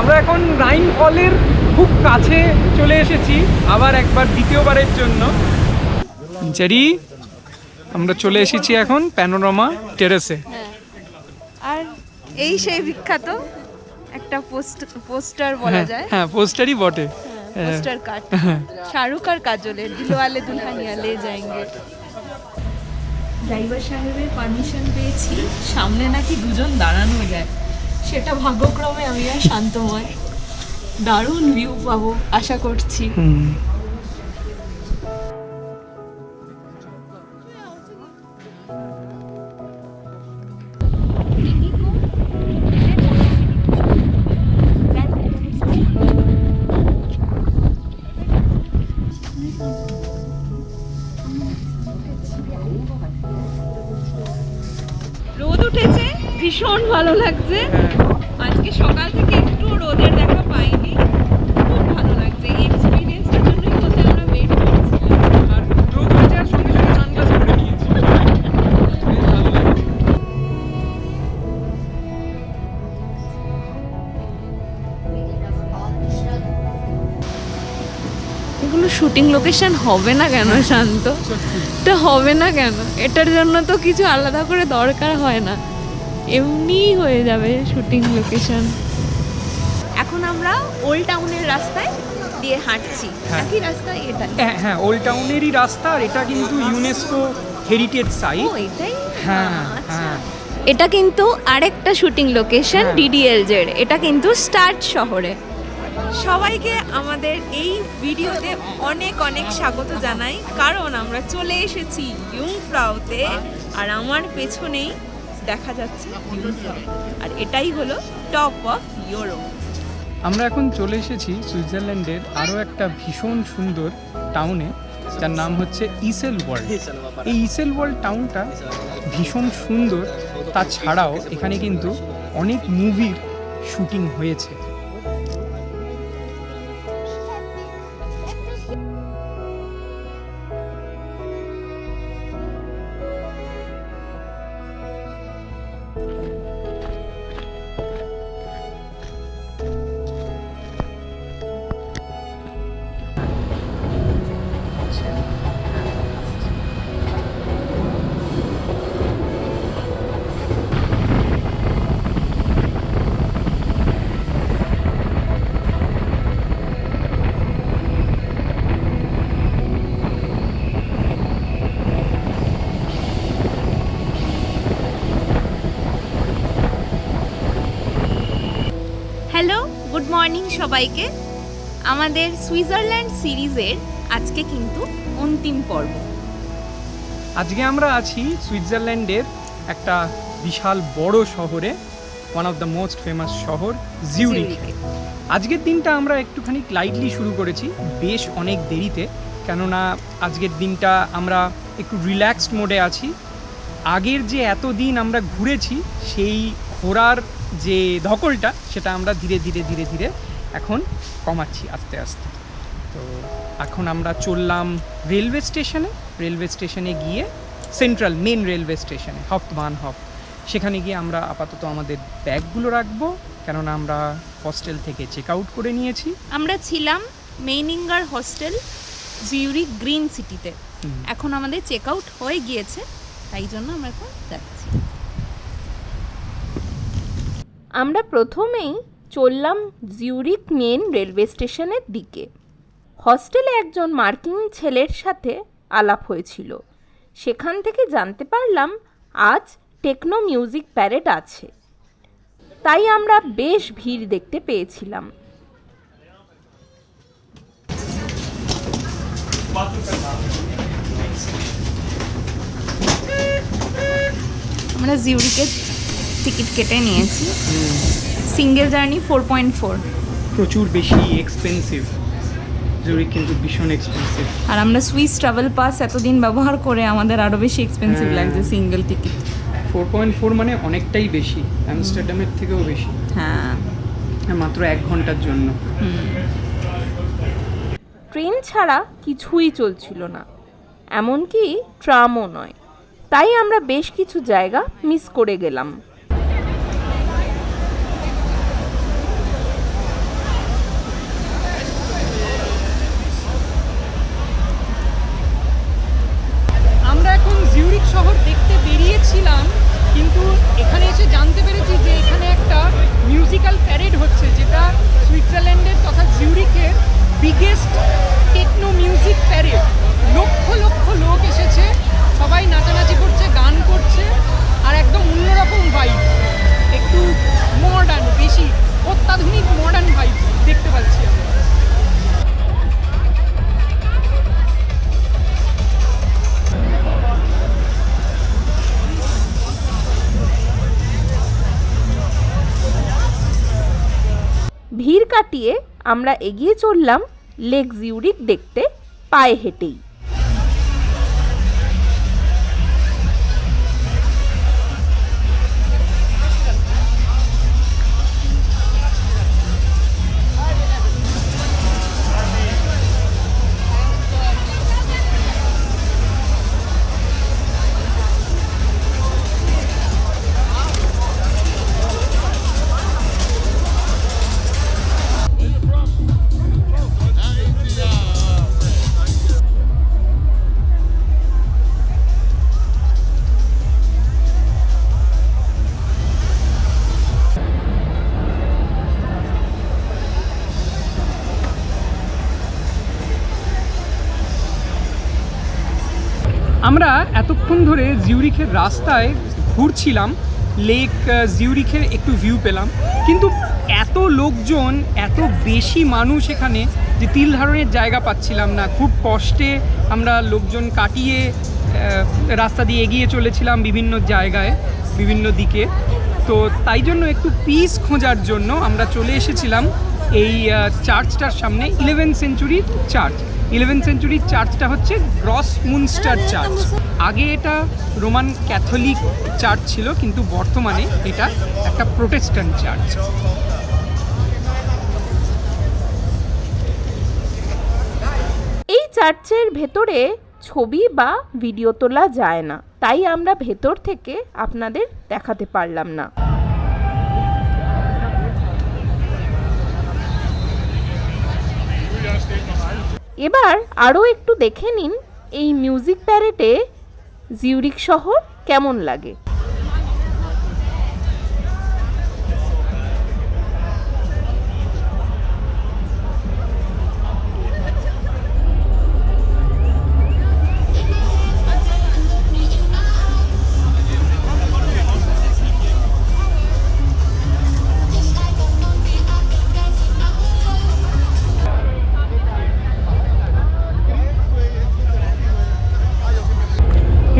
আমরা এখন রাইন ফলের খুব কাছে চলে এসেছি আবার একবার দ্বিতীয়বারের জন্য। জেরি আমরা চলে এসেছি এখন প্যানোরামা টেরেসে। আর এই সেই বিখ্যাত একটা পোস্ট পোস্টার বলা যায়। হ্যাঁ পোস্টারই বটে। হ্যাঁ। পোস্টার কাট শাহরুখ আর কাজলের দিলওয়ালে দুলহানিয়া লে যাएंगे ড্রাইভার সাহেবের পারমিশন পেয়েছি সামনে নাকি দুজন দাঁড়ানো যায়। সেটা ভাগ্যক্রমে আমি আর শান্তময় দারুণ ভিউ পাবো আশা করছি। রোদ উঠেছে ভীষণ ভালো লাগছে। শুটিং লোকেশন হবে না কেন শান্ত? এটা হবে না কেন? এটার জন্য তো কিছু আলাদা করে দরকার হয় না। এমনিই হয়ে যাবে শুটিং লোকেশন এখন আমরা ওল্ড টাউনের রাস্তায় দিয়ে হাঁটছি। হ্যাঁ। একই রাস্তা এটা হ্যাঁ হ্যাঁ ওল্ড টাউনেরই রাস্তা আর এটা কিন্তু ইউনেস্কো হেরিটেজ সাইট এটাই? হ্যাঁ আচ্ছা। হ্যাঁ। এটা কিন্তু আরেকটা শুটিং লোকেশন ডিডিএলজের এটা কিন্তু স্টার্ট শহরে। সবাইকে আমাদের এই ভিডিওতে অনেক অনেক স্বাগত জানাই। কারণ আমরা চলে এসেছি ইউংফ্রাউতে আর আমার পেছনেই দেখা যাচ্ছে আর এটাই হলো টপ অফ ইউরোপ আমরা এখন চলে এসেছি সুইজারল্যান্ডের আরও একটা ভীষণ সুন্দর টাউনে যার নাম হচ্ছে ইসেল ওয়ার্ল্ড এই ইসেল ওয়ার্ল্ড টাউনটা ভীষণ সুন্দর। তাছাড়াও এখানে কিন্তু অনেক মুভির শুটিং হয়েছে। মর্নিং সবাইকে। আমাদের সুইজারল্যান্ড সিরিজের আজকে কিন্তু অন্তিম পর্ব। আজকে আমরা আছি সুইজারল্যান্ডের একটা বিশাল বড় শহরে one of the most famous শহর জিউরিক আজকের দিনটা আমরা একটুখানি লাইটলি শুরু করেছি বেশ অনেক দেরিতে। কেননা আজকের দিনটা আমরা একটু রিল্যাক্সড মোডে আছি। আগের যে এত দিন আমরা ঘুরেছি সেই ঘোরার যে ধকলটা সেটা আমরা ধীরে ধীরে ধীরে ধীরে এখন কমাচ্ছি আস্তে আস্তে। তো এখন আমরা চললাম রেলওয়ে স্টেশনে। রেলওয়ে স্টেশনে গিয়ে সেন্ট্রাল মেন রেলওয়ে স্টেশনে হফতমান হফ সেখানে গিয়ে আমরা আপাতত আমাদের ব্যাগগুলো রাখব। কেননা আমরা হস্টেল থেকে চেক আউট করে নিয়েছি। আমরা ছিলাম মেইনিঙ্গার হস্টেল জিউরিক গ্রিন সিটিতে। হুম। এখন আমাদের চেক আউট হয়ে গিয়েছে। তাই জন্য আমরা এখন যাচ্ছি। আমরা প্রথমেই চললাম জিউরিক মেন রেলওয়ে স্টেশনের দিকে। হস্টেলে একজন মার্কিন ছেলের সাথে আলাপ হয়েছিল। সেখান থেকে জানতে পারলাম আজ টেকনো মিউজিক প্যারেড আছে। তাই আমরা বেশ ভিড় দেখতে পেয়েছিলাম। আমরা জিউরিকের টিকিট কেটে নিয়েছি। Single journey four point four. প্রচুর বেশি এক্সপেন্সিভ জুরিক কিন্তু ভীষণ এক্সপেন্সিভ আর আমরা সুইস ট্রাভেল পাস এতদিন ব্যবহার করে আমাদের আরও বেশি এক্সপেন্সিভ হ্যাঁ। লাগছে single ticket four point four মানে অনেকটাই বেশি। অ্যামস্টারডামের থেকেও বেশি। হ্যাঁ। মাত্র এক ঘণ্টার জন্য। ট্রেন ছাড়া কিছুই চলছিল না। এমনকি ট্রামও নয়। তাই আমরা বেশ কিছু জায়গা মিস করে গেলাম। ওয়েস্টার্ন ভাইব দেখতে পাচ্ছি ভিড় কাটিয়ে আমরা এগিয়ে চললাম লেক জিউরিক দেখতে পায়ে হেঁটেই। আমরা এতক্ষণ ধরে জিউরিখের রাস্তায় ঘুরছিলাম, লেক জিউরিখের একটু ভিউ পেলাম। কিন্তু এত লোকজন, এত বেশি মানুষ এখানে যে তিল ধারণের জায়গা পাচ্ছিলাম না। খুব কষ্টে আমরা লোকজন কাটিয়ে রাস্তা দিয়ে এগিয়ে চলেছিলাম বিভিন্ন জায়গায়, বিভিন্ন দিকে। তো তাই জন্য একটু পিস খোঁজার জন্য আমরা চলে এসেছিলাম এই চার্চটার সামনে ইলেভেন সেঞ্চুরির চার্চ ইলেভেন সেঞ্চুরির চার্চটা হচ্ছে গ্রস মুনস্টার চার্চ। আগে এটা রোমান ক্যাথলিক চার্চ ছিল, কিন্তু বর্তমানে এটা একটা প্রোটেস্ট্যান্ট চার্চ। এই চার্চের ভেতরে ছবি বা ভিডিও তোলা যায় না, তাই আমরা ভেতর থেকে আপনাদের দেখাতে পারলাম না। এবার আরও একটু দেখে নিন এই মিউজিক প্যারেটে জিউরিক শহর কেমন লাগে।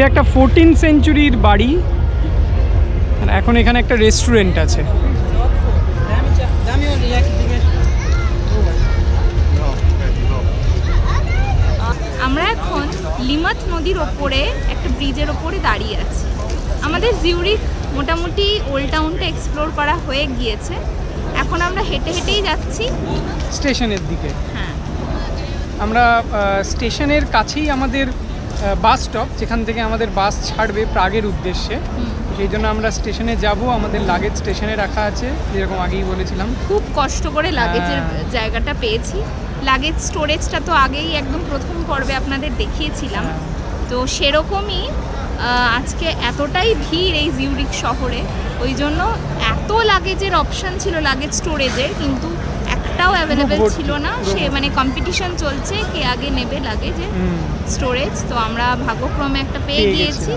এটা একটা ফোরটিন সেঞ্চুরির বাড়ি। এখন এখানে একটা রেস্টুরেন্ট আছে। আমরা এখন লিমাথ নদীর ওপরে একটা ব্রিজের ওপরে দাঁড়িয়ে আছি। আমাদের জিউরিক মোটামুটি ওল্ড টাউনটা এক্সপ্লোর করা হয়ে গিয়েছে। এখন আমরা হেঁটে হেঁটেই যাচ্ছি। স্টেশনের দিকে। হ্যাঁ। আমরা স্টেশনের কাছেই আমাদের বাস স্টপ যেখান থেকে আমাদের বাস ছাড়বে প্রাগের উদ্দেশ্যে। সেই জন্য আমরা স্টেশনে যাব। আমাদের লাগেজ স্টেশনে রাখা আছে যেরকম আগেই বলেছিলাম। খুব কষ্ট করে লাগেজের হ্যাঁ। জায়গাটা পেয়েছি। লাগেজ স্টোরেজটা তো আগেই একদম প্রথম পর্বে আপনাদের দেখিয়েছিলাম। তো সেরকমই আজকে এতটাই ভিড় এই জিউরিক শহরে। ওই জন্য এত লাগেজের অপশান ছিল লাগেজ স্টোরেজের কিন্তু একটাও অ্যাভেলেবেল ছিল না। সে মানে কম্পিটিশন চলছে কে আগে নেবে লাগেজের হুম, স্টোরেজ তো আমরা ভাগ্যক্রমে একটা পেয়ে গিয়েছি।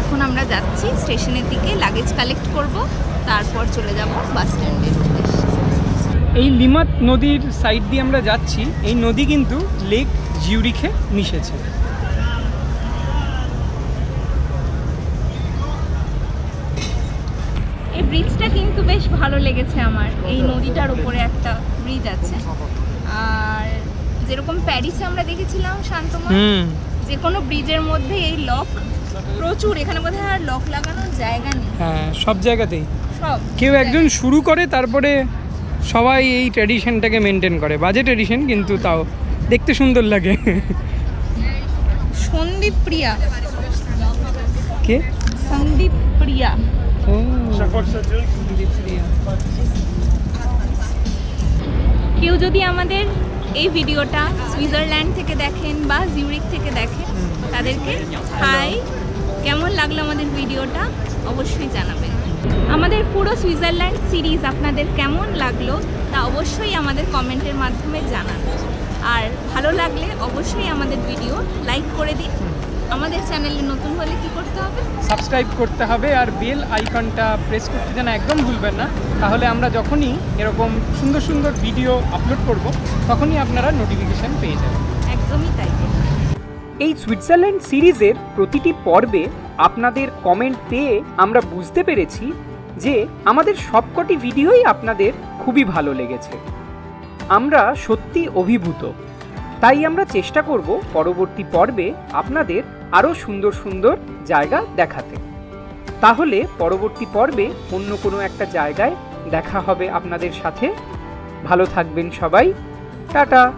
এখন আমরা যাচ্ছি স্টেশনের দিকে লাগেজ কালেক্ট করব তারপর চলে যাব বাস স্ট্যান্ডের এই লিমাত নদীর সাইড দিয়ে আমরা যাচ্ছি। এই নদী কিন্তু লেক জিউরিখে মিশেছে। ব্রিজটা কিন্তু বেশ ভালো লেগেছে আমার। এই নদীটার উপরে একটা ব্রিজ আছে। আর যেরকম প্যারিসে আমরা দেখেছিলাম শান্তময় যে কোনো ব্রিজের মধ্যে এই লক প্রচুর এখানে বোধহয় আর লক লাগানোর জায়গা নেই। হ্যাঁ সব জায়গাতেই। সব কেউ একজন শুরু করে তারপরে সবাই এই ট্র্যাডিশনটাকে মেনটেন করে। বাজে ট্র্যাডিশন কিন্তু তাও দেখতে সুন্দর লাগে। সন্দীপ প্রিয়া। কে? সন্দীপ প্রিয়া। ও। কেউ যদি আমাদের এই ভিডিওটা সুইজারল্যান্ড থেকে দেখেন বা জিউরিক থেকে দেখেন, তাদেরকে হাই, কেমন লাগল আমাদের ভিডিওটা অবশ্যই জানাবেন। আমাদের পুরো সুইজারল্যান্ড সিরিজ আপনাদের কেমন লাগল তা অবশ্যই আমাদের কমেন্টের মাধ্যমে জানান আর ভালো লাগলে অবশ্যই আমাদের ভিডিও লাইক করে দিন। আমাদের চ্যানেলে নতুন হলে কি করতে হবে? সাবস্ক্রাইব করতে হবে আর বেল আইকনটা প্রেস করতে যেন একদম ভুলবেন না। তাহলে আমরা যখনই এরকম সুন্দর সুন্দর ভিডিও আপলোড করব তখনই আপনারা নোটিফিকেশান পেয়ে যাবেন। একদমই তাই। এই সুইজারল্যান্ড সিরিজের প্রতিটি পর্বে আপনাদের কমেন্ট পেয়ে আমরা বুঝতে পেরেছি যে আমাদের সবকটি ভিডিওই আপনাদের খুবই ভালো লেগেছে। আমরা সত্যি অভিভূত। তাই আমরা চেষ্টা করব পরবর্তী পর্বে আপনাদের আরও সুন্দর সুন্দর জায়গা দেখাতে। তাহলে পরবর্তী পর্বে অন্য কোনো একটা জায়গায় দেখা হবে আপনাদের সাথে। ভালো থাকবেন সবাই। টাটা।